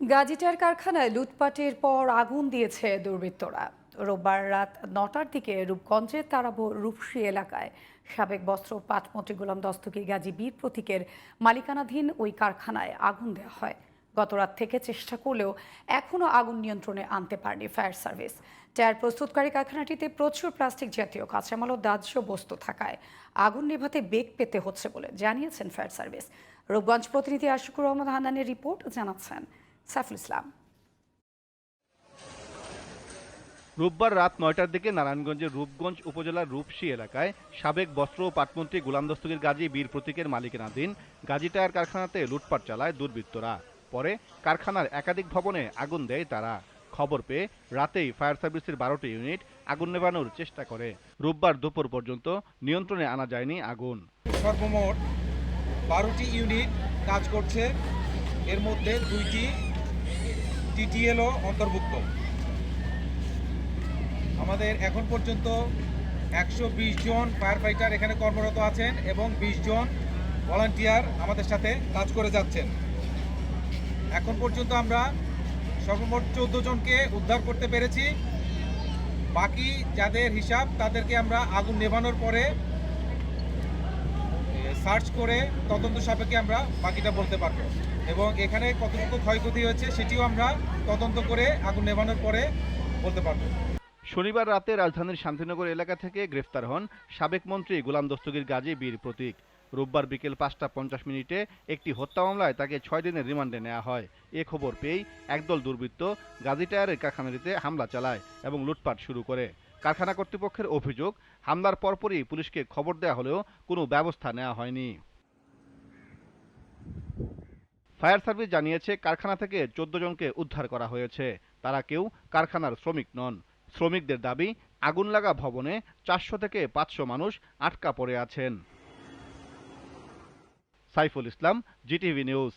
গাজীটার কারখানায় লুটপাটের পর আগুন দিয়েছে দুর্বৃত্তরা। রোববার রাত নটার দিকে রূপগঞ্জের তারাবো রূপসী এলাকায় সাবেক বস্ত্র পাটমন্ত্রী গোলাম দস্তগীর গাজী বীর প্রতীকের মালিকানাধীন ওই কারখানায় আগুন দেওয়া হয়। গত রাত থেকে চেষ্টা করলেও এখনও আগুন নিয়ন্ত্রণে আনতে পারেনি ফায়ার সার্ভিস। টায়ার প্রস্তুতকারী কারখানাটিতে প্রচুর প্লাস্টিক জাতীয় কাঁচামাল ও দাহ্য বস্তু থাকায় আগুন নেভাতে বেগ পেতে হচ্ছে বলে জানিয়েছেন ফায়ার সার্ভিস। রূপগঞ্জ প্রতিনিধি আশিকুর রহমান হান্নানের রিপোর্ট জানাচ্ছেন। সাইফুল ইসলাম। রোববার রাত নয়টার দিকে নারায়ণগঞ্জের রূপগঞ্জ উপজেলার রূপসী এলাকায় সাবেক বস্ত্র ও পাটমন্ত্রী গোলাম দস্তগীর গাজী বীর প্রতীকের মালিকানাধীন গাজী টায়ার কারখানাতে লুটপাট চালায় দুর্বৃত্তরা। পরে কারখানার একাধিক ভবনে আগুন দেয় তারা। খবর পেয়ে রাতেই ফায়ার সার্ভিসের বারোটি ইউনিট আগুন নেভানোর চেষ্টা করে। রোববার দুপুর পর্যন্ত নিয়ন্ত্রণে আনা যায়নি আগুন। সর্বমোট বারোটি ইউনিট কাজ করছে। এর মধ্যে দুইটি টিটিএলও অন্তর্ভুক্ত। আমাদের এখন পর্যন্ত একশো জন ফায়ার ফাইটার এখানে কর্মরত আছেন এবং ২০ জন ভলান্টিয়ার আমাদের সাথে কাজ করে যাচ্ছেন। এখন পর্যন্ত আমরা সর্বমোট চোদ্দ জনকে উদ্ধার করতে পেরেছি। বাকি যাদের হিসাব, তাদেরকে আমরা আগুন নেভানোর পরে সার্চ করে তদন্ত সাপেক্ষে আমরা বাকিটা বলতে পারব। এবং এখানে কতটুকু ক্ষয়ক্ষতি হয়েছে সেটিও আমরা তদন্ত করে আগুন নেভানোর পরে বলতে পারব। শনিবার রাতে রাজধানীর শান্তিনগর এলাকা থেকে গ্রেফতার হন সাবেক মন্ত্রী গোলাম দস্তগীর গাজী বীর প্রতীক। রোববার বিকেল পাঁচটা পঞ্চাশ মিনিটে একটি হত্যা মামলায় তাকে ছয় দিনের রিমান্ডে নেওয়া হয়। এ খবর পেয়েই একদল দুর্বৃত্ত গাজী টায়ারের কারখানাটিতে হামলা চালায় এবং লুটপাট শুরু করে। কারখানা কর্তৃপক্ষের অভিযোগ, হামলার পরপরই পুলিশকে খবর দেওয়া হলেও কোনো ব্যবস্থা নেওয়া হয়নি। ফায়ার সার্ভিস জানিয়েছে, কারখানা থেকে চোদ্দ জনকে উদ্ধার করা হয়েছে। তারা কেউ কারখানার শ্রমিক নন। শ্রমিকদের দাবি, আগুন লাগা ভবনে চারশো থেকে পাঁচশো মানুষ আটকা পড়ে আছেন। Saiful Islam, GTV news.